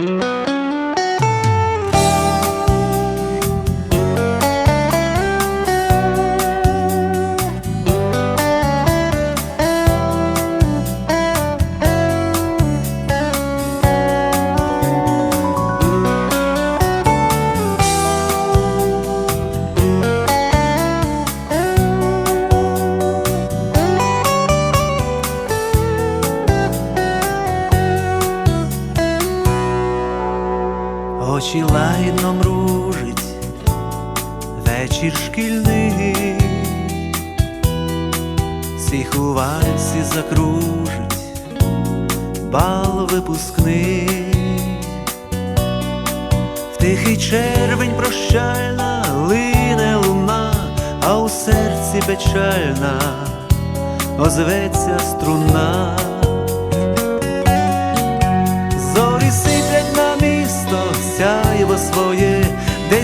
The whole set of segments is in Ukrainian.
Mm-hmm. Очі лагідно мружить, вечір шкільний, всіх у вальсі закружить, бал випускний, в тихий червень прощальна лине луна, а у серці печальна озветься струна.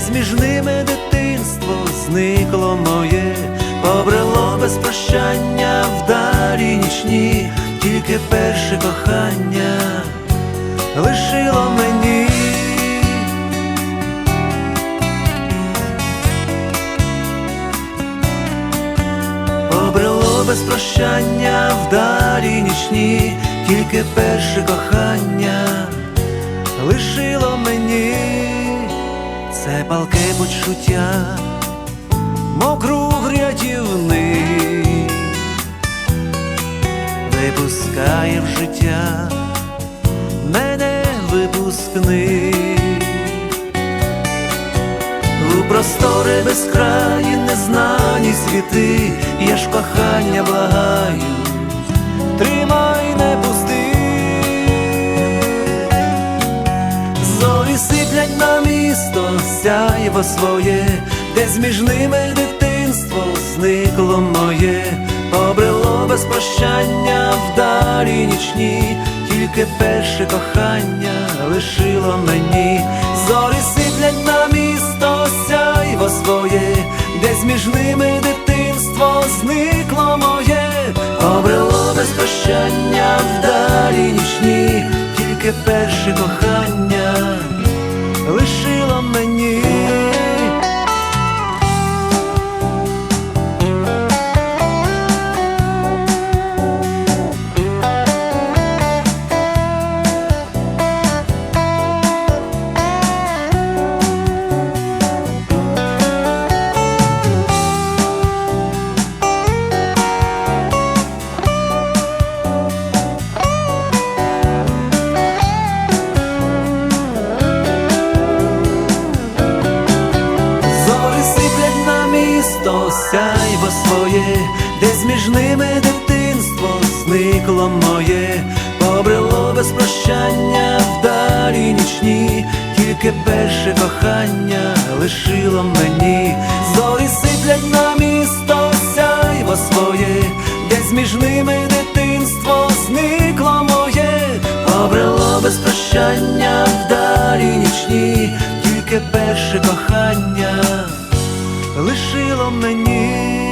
Десь між ними дитинство зникло моє, побрело без прощання вдалі нічні, тільки перше кохання лишило мені. Побрело без прощання вдалі нічні, тільки перше кохання лишило мені це палке почуття, мов круг рятівний, випускає в життя мене випускний. У простори безкраї незнані світи, я ж кохання благаю, тримай не пусти. Зорі сиплять на місто, сяйво своє, десь між ними дитинство зникло моє, побрело без прощання вдалі нічні, тільки перше кохання лишило мені, зорі сиплять на місто, сяйво своє, десь між ними дитинство зникло моє, побрело без прощання вдалі нічні, тільки перше кохання сяйво своє, десь між ними дитинство зникло моє, побрело без прощання вдалі нічні, тільки перше кохання лишило мені, зорі сиплять на місто, сяйво своє, десь між ними дитинство зникло моє, побрело без прощання вдалі нічні, тільки перше кохання лишило мені.